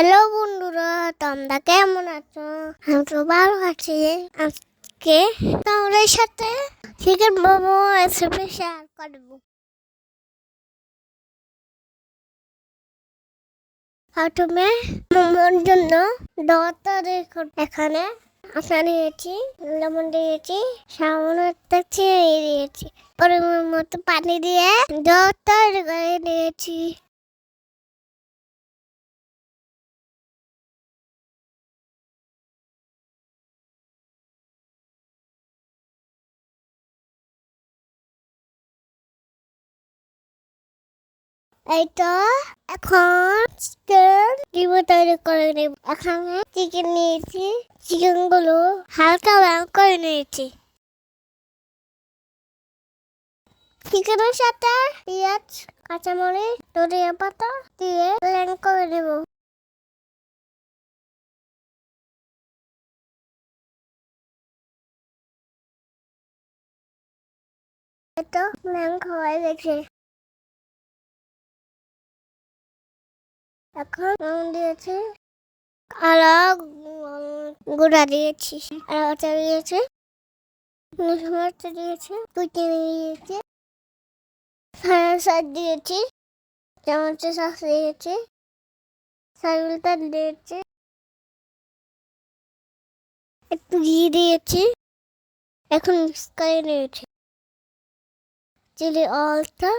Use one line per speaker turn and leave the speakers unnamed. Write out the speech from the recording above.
Hello বন্ধুরা, তোমরা কেমন আছো? আমি তো ভালো আছি। আজকে তোমাদের সাথে চিকেন মোমো রেসিপি শেয়ার করব। প্রথমে মোমোর জন্য দেখুন এখানে আটা নিয়েছি লেমন দিয়েছি, সামান্য একটা দিয়েছি। পরিমাণ মতো পানি দিয়ে দরটা করে নিয়েছি এইটা এখন চিকেন ডিম তৈরি করে নেব। এখানে চিকেন নিয়েছি। চিকেনগুলো হালকা ব্যায়াম করে নিয়েছি। চিকেনের সাথে পেঁয়াজ, কাঁচামরিচ, ধনিয়া পাতা দিয়ে ব্লেন্ড করে নেব। এটা ব্লেন্ড হয়ে গেছে। এখন নুন দিয়েছি, আর গুঁড়া দিয়েছি, আর ওটা দিয়েছি মশলা দিয়েছি কুচি দিয়েছি সার দিয়েছি চামচের শাক দিয়েছি সাইলটা দিয়েছি, একটু ঘি দিয়েছি, এখন মিক্স করে নিয়েছি চিলি অলটা